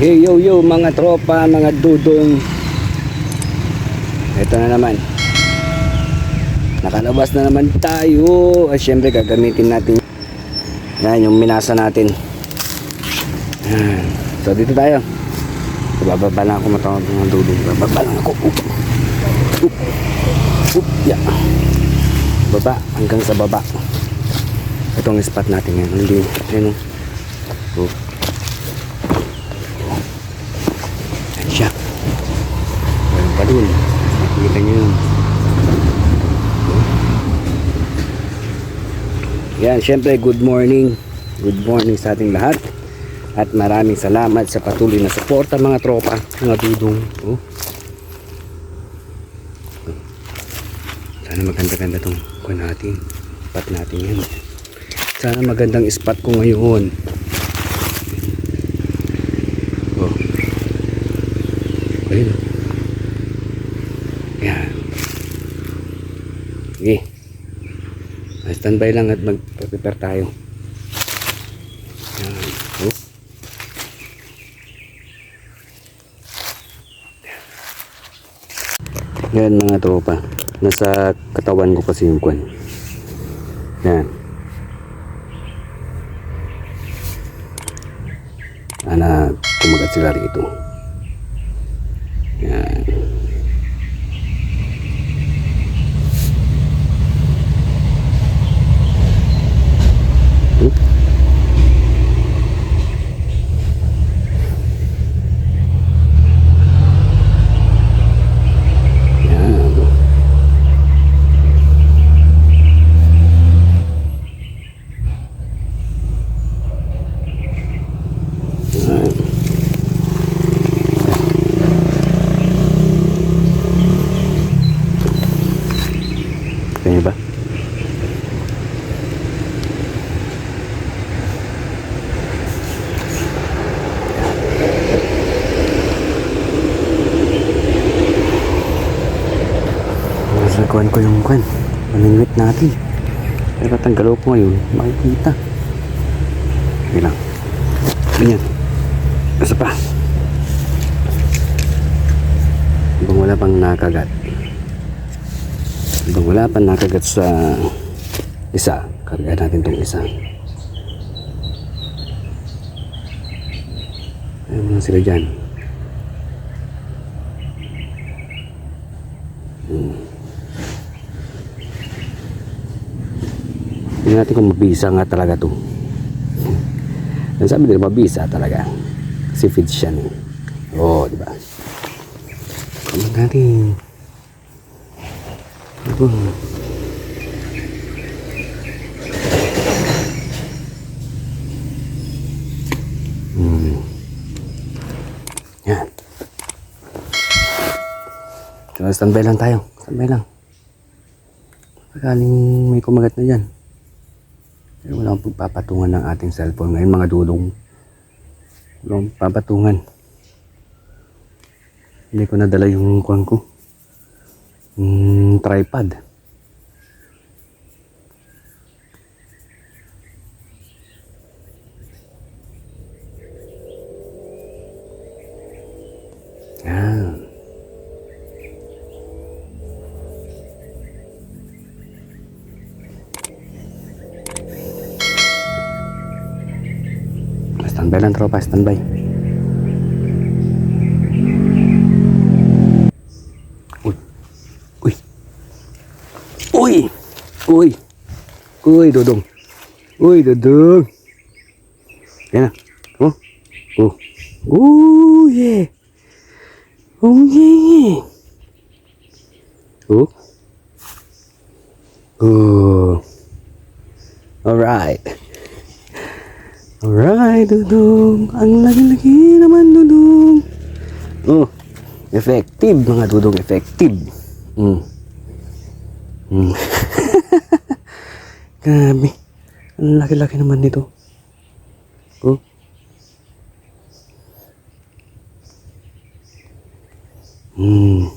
Hey yo yo mga tropa, mga dudong. Ito na naman. Nakalabas na naman tayo. At syempre gagamitin natin. Yan yung minasa natin. Yan. So dito tayo. Bababa lang ako matawag mga dudong. Bababa lang ako. Up. Up. Up. Yeah. Baba hanggang sa baba. Itong spot natin yan. Hindi. Ayun. oh. Up. Yan siya. Meron pa dun. Nakikita nyo yun. Yan, syempre good morning. Good morning sa ating lahat. At maraming salamat sa patuloy na suporta mga tropa, mga dudong. Oh. Sana maganda-ganda tong kuha natin. Spot natin yan. Sana magandang spot ko ngayon. Oh. Ayun. Yan. Sige. Standby lang at mag-prepare tayo. Yan. Oh. Mga tropa. Nasa katawan ko kasi yung kwan. Yan. Ana, kumagat sila rito. Yan. Hmm? Yan. Yan. Kaya ba? Nasa kuhan ko yung kuhan. Maningwit natin. Pero tanggalo ko ngayon, makikita. Sige lang. Ganyan. Isa pa. Habang wala pang nakagat. Habang wala pang nakagat sa isa, karga natin tong isa. Ayun mga sila dyan. Tingnan natin kung mabisa nga talaga to. Ang sabi nila mabisa talaga. Kasi feed siya eh. Oo, di ba? Tingnan natin. Ako. Hmm. Yan. So, standby lang tayo. Standby lang. Pagaling may kumagat na dyan. Pero wala akong papatungan ng ating cellphone ngayon mga dulong. Wala akong papatungan. Hindi ko nadala yung kuhan ko. Yung tripod. Standby lang tropa, standby. Uy. Uy. Uy. Uy. Uy, Dodong. Uy, Dodong. Yan na. Oh. Oh. Oh, yeah. Oh, yeah. Oh. Oh. Alright. Alright, Dudong. Ang laki-laki naman, Dudong. Oh, effective, mga Dudong. Effective. Mm. Mm. Grabe. Ang laki-laki naman nito. Oh. Hmm,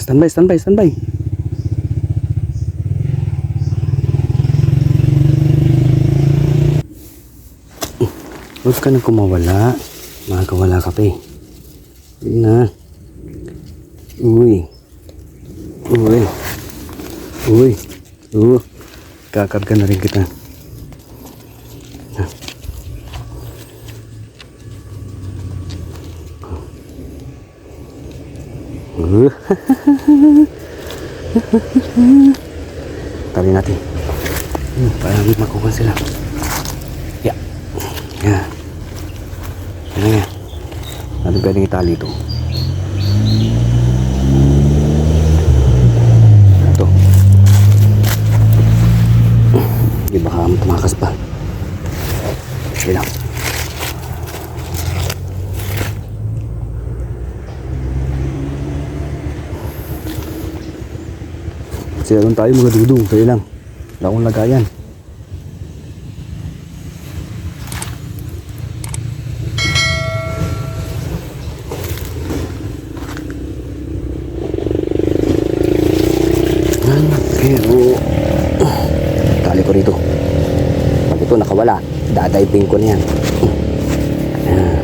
Standby, standby, standby. Huwag ka na kumawala. Makakawala ka pa eh. Yun na. Uy. Uy. Uy. Oo. Kakarga na rin kita. Tali natin. Hmm, para makuha sila. Yeah. Yeah. Yan yan. Pwedeng itali ito? Hindi baka tumakas pa. Sige lang. Kasi tayo mga dudong. Kaya lang. Wala akong lagayan. Yan, Pero... Tali ko rito. Pag ito nakawala, dadayping ko na yan. Yan.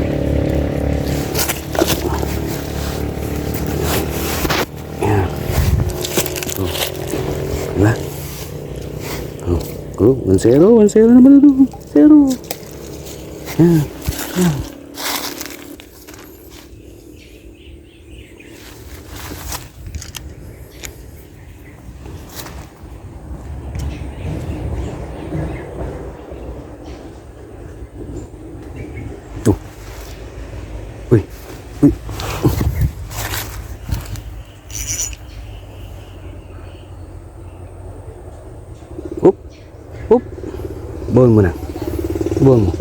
Yan. Ito. Diba? Oh, oh, 1-0, 1-0 naman ito. 0. Yan. Yan. Buwan mo na. Buwan mo.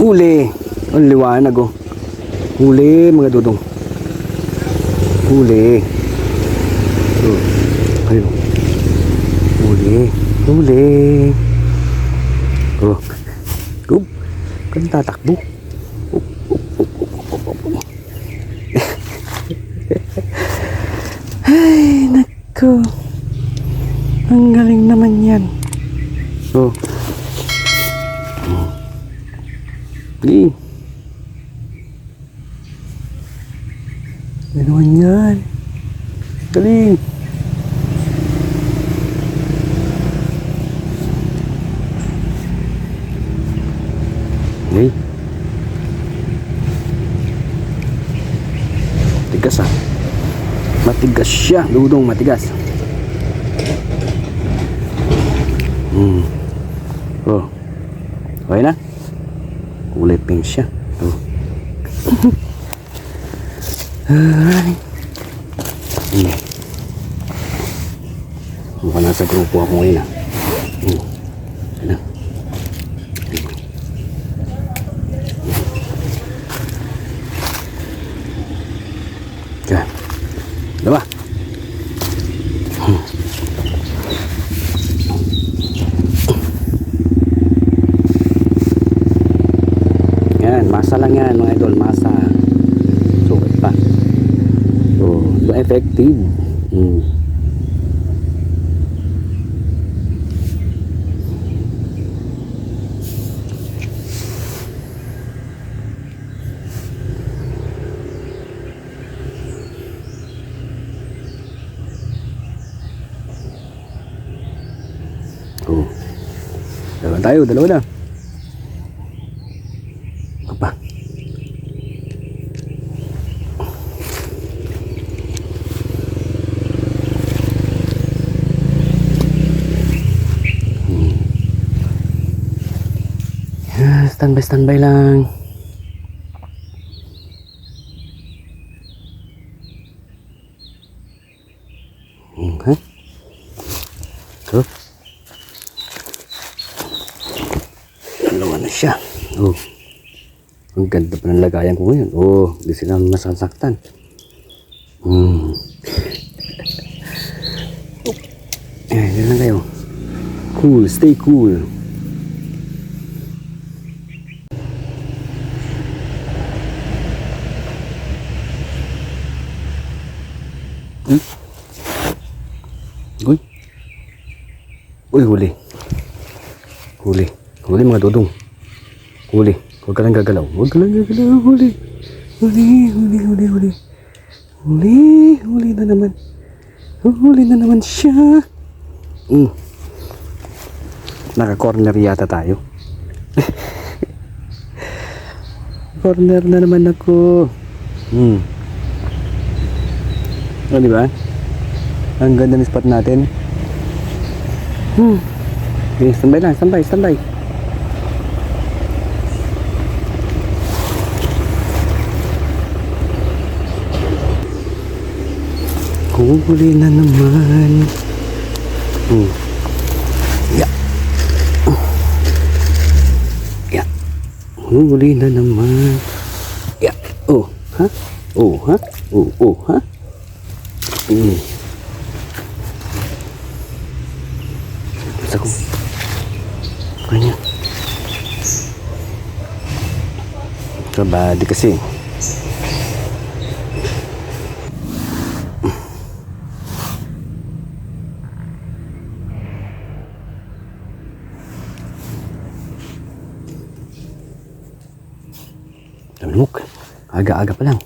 Huli. Ang liwanag oh. Huli mga dudong. Huli. Oh. Ayun. Huli. Huli. Oh. Up. Kan tatakbo. Up, up, up, up, up, up, up. Ay, nako. Ang galing naman yan. Oh. Galing. Ano naman yan? Galing. Okay. Tigas ah. Matigas siya. Dudong matigas. Hmm. Oh. Okay na? Kulay pink siya. Oh. Ay. Hmm. Mukhang nasa grupo ako ngayon ah. Masa lang yan mga idol, masa. Sukat pa. So, so effective. Hmm. Oh. Dalawa tayo, dalawa na. Standby, standby lang. Hmm, ha? So, siya. Oh. Ang ganda pa ng lagayan ko ngayon. Oh, hindi sila masasaktan. Hmm. Eh, yun lang kayo. Cool, stay cool. Hmm? Uy. Uy, huli. Huli. Huli mga dudong. Huli. Huwag ka lang gagalaw. Huwag ka lang gagalaw. Huli. Huli, huli, huli, huli. Huli, huli na naman. Huli na naman siya. Mm. Naka-corner yata tayo. corner na naman ako. Hmm. O, di ba? Ang ganda ng spot natin. Hmm. Okay, standby lang, standby, standby. Huli na naman. Hmm. Ya. Ya. Huli na naman. Ya. Oh, ha? Oh, ha? Oh, oh, ha? Hmm. Sa ko. Kanya. Kabady kasi. Lamok. Aga-aga pa lang.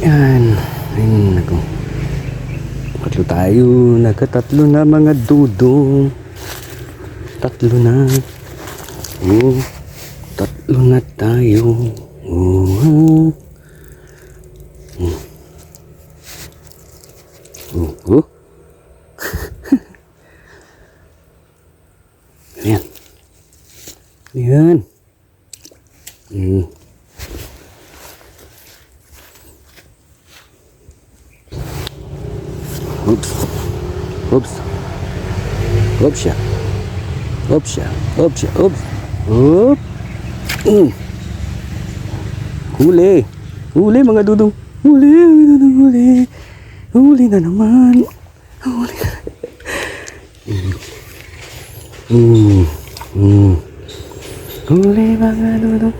Yan. Ayun, nako. Tatlo tayo. Nagkatatlo na mga dudong. Tatlo na. Oh, tatlo na tayo. Oh, oh. Oh, oh. Ayan. Ayan. Siya. Oops siya. Oops. Oop. Mm. Huli. Huli mga dudong. Huli. Mga dudong huli. Huli na naman. Huli. Mm. Mm. Huli mga dudong.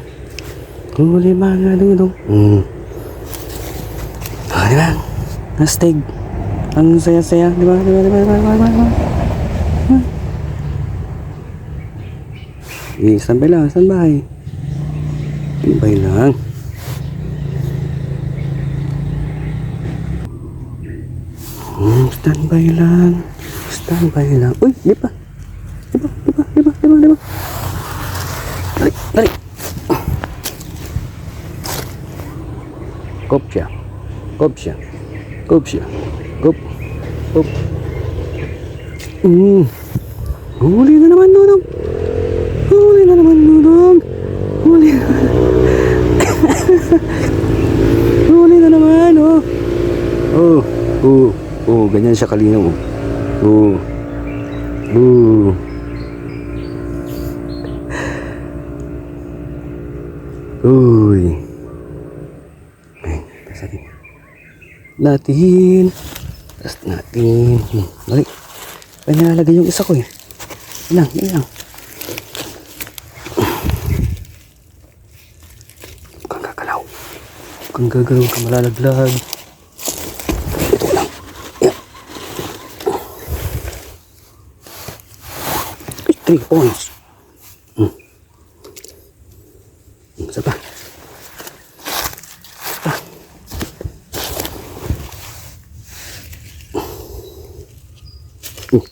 Huli mga dudong. Mm. Ah, di ba? Nastig. Ang saya-saya, di ba? Di ba? Di ba? Di ba? Di ba? Di ba? Di ba? Eh, standby lang, standby. Standby lang. Hmm, standby lang. Standby lang. Uy, di ba? Di ba? Di ba? Di ba? Di ba? Di ba? Dali, dali. Kop siya. Kop siya. Kop. Kop. Hmm. Huli na naman, Dudong. Huli na naman, Dudong. Huli na. Huli na naman, oh. Oh, oh, oh, ganyan siya kalinaw. oh. Oh. Oh. Uy. Pasarin. Natin. Tapos natin. Hmm, balik. Ay, nilalagay yung isa ko eh. Yan lang, yan lang. Huwag kang gagalaw. Gagalaw, huwag kang malalaglag. Ito lang. Ay, Three points. Hmm. Hmm, Isa pa. Isa pa. Hmm.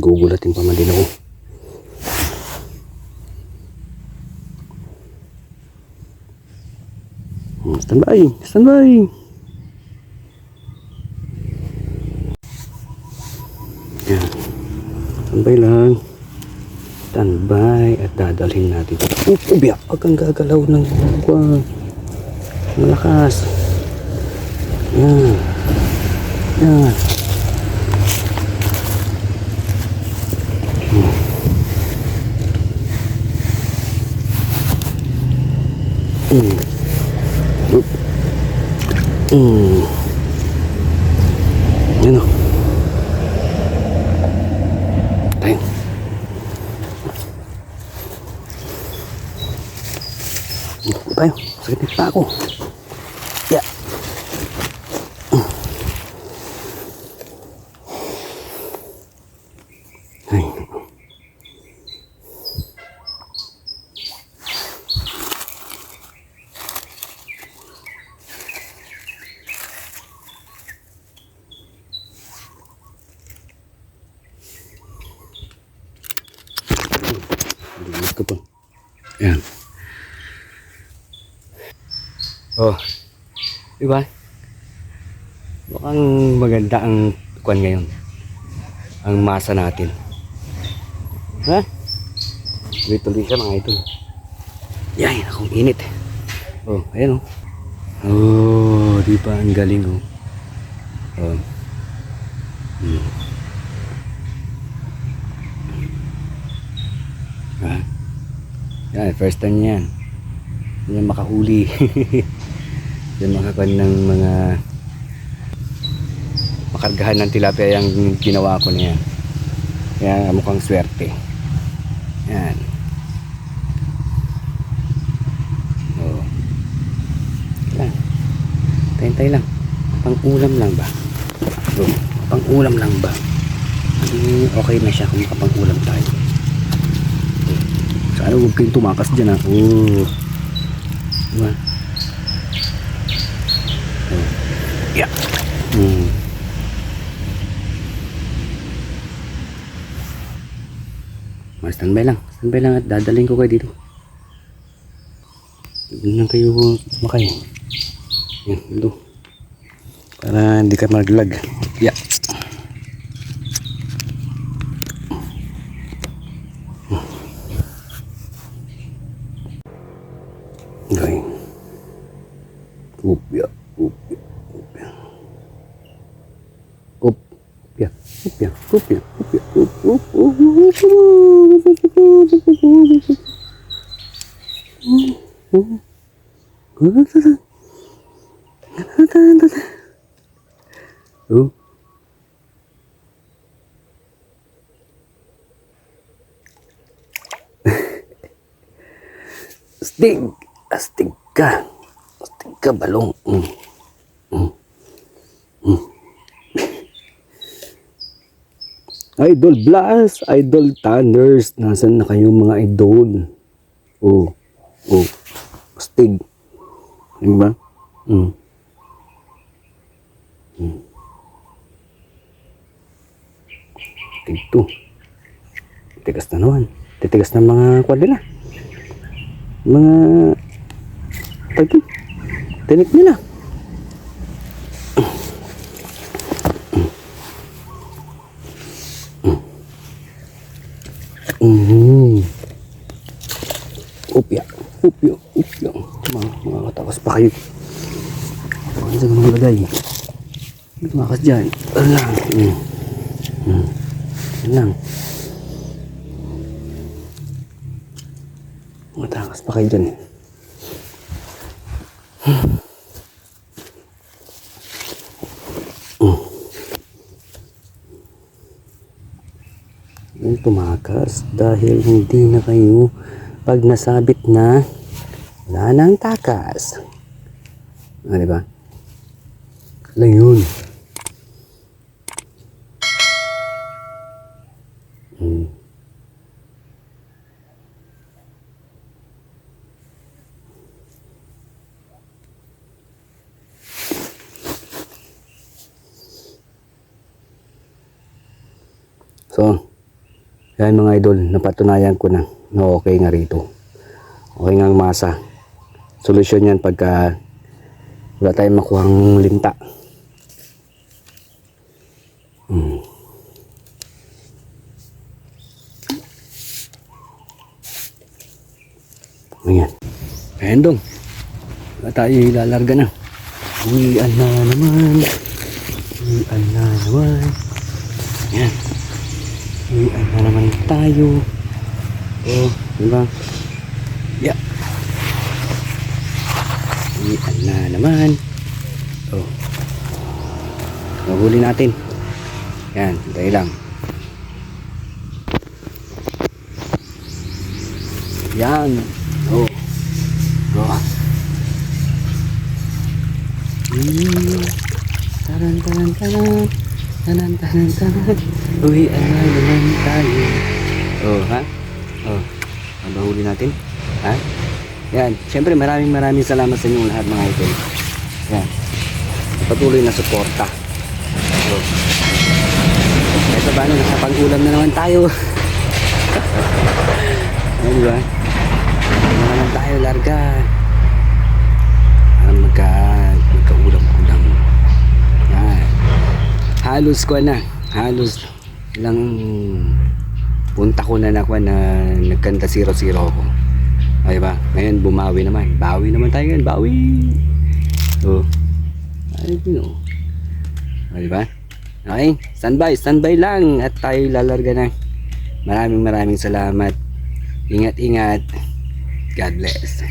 Gugulatin pa man din ako. Hmm, Standby! Standby! Yan. Standby lang. Standby at dadalhin natin. Oh, ubiyak! Huwag kang gagalaw ng kwan. Malakas. Yan. Yan. Mm. Mm. Yan o. ako. Yeah. Ay. Linis ko. Yan. Oh. Di ba? Mukhang maganda ang kwan ngayon. Ang masa natin. Tuloy-tuloy siya mga ito. Yan, akong init. Oh, ayan oh. Oh, di ba? Ang galing oh. Oh. Hmm. Ha? Yan, first time yan. Niya makahuli. Hindi makakuan ng mga makargahan ng tilapia yung ginawa ko niya. Kaya mukhang swerte. Yan. Oo. Yan. Tayo-tayo lang. Pang-ulam lang ba? Oo. Pang-ulam lang ba? Eh, okay na siya kung makapang-ulam tayo. Sana huwag kayong tumakas dyan ha. Oo. Diba? Yeah. Hmm. Standby lang. Standby lang at dadaling ko kayo dito. Doon lang kayo makay. Yan, dito. Para hindi ka maglag. Yeah. Gawin. Upya, upya, upya. Upya, upya, upya, upya, up, up, Oh. Ka, balong. Mm. Mm. Mm. Idol Blast, Idol Thunders, nasan na kayo mga idol? Oh, oh, astig. Di ba? Mm. Mm. Astig to. Tigas na naman. Titigas na mga kwan nila mga tagi tinik nila Mm. Upya, upya, upya. Mga, mga katakas pa kayo. Ano sa ganun lagay? Tumakas dyan. Ano lang. Mm. Mm. Ano lang. Matakas pa kayo dyan eh. Yung tumakas dahil hindi na kayo pag nasabit na wala nang takas. Di ba? Lang yun. Hmm. So, yan mga idol, napatunayan ko na na okay nga rito. Okay nga ang masa. Solusyon yan pagka wala tayong makuhang linta. Hmm. Ayan. Ayan dong. Wala tayo ilalarga na. Uwian na naman. Uwian na naman. Ayan. Uwian na naman tayo. Oh, diba? Yeah. Uwian na naman. Oh. Nahuli natin. Yan, tayo lang. Yan. Oh. Oh. uwi. Taran, taran, taran. Taran, taran, taran. Uwi, na naman tayo. Oh, ha? Oh, ano ba huli natin? Ha? Yan, syempre maraming maraming salamat sa inyong lahat mga idol. Yan. Patuloy na suporta. So, kahit pa paano, nasa pang-ulam na naman tayo. Ayun, di ba? Ano na naman tayo, larga. Para magka, magka-ulam-ulam. Yan. Halos ko na. Halos ilang punta ko na na na nagkanta 0-0 ako. Ay ba? Ngayon bumawi naman. Bawi naman tayo ngayon. Bawi. Oh. Ay, no. Ay ba? Okay, standby, standby lang at tayo lalarga na. Maraming maraming salamat. Ingat-ingat. God bless.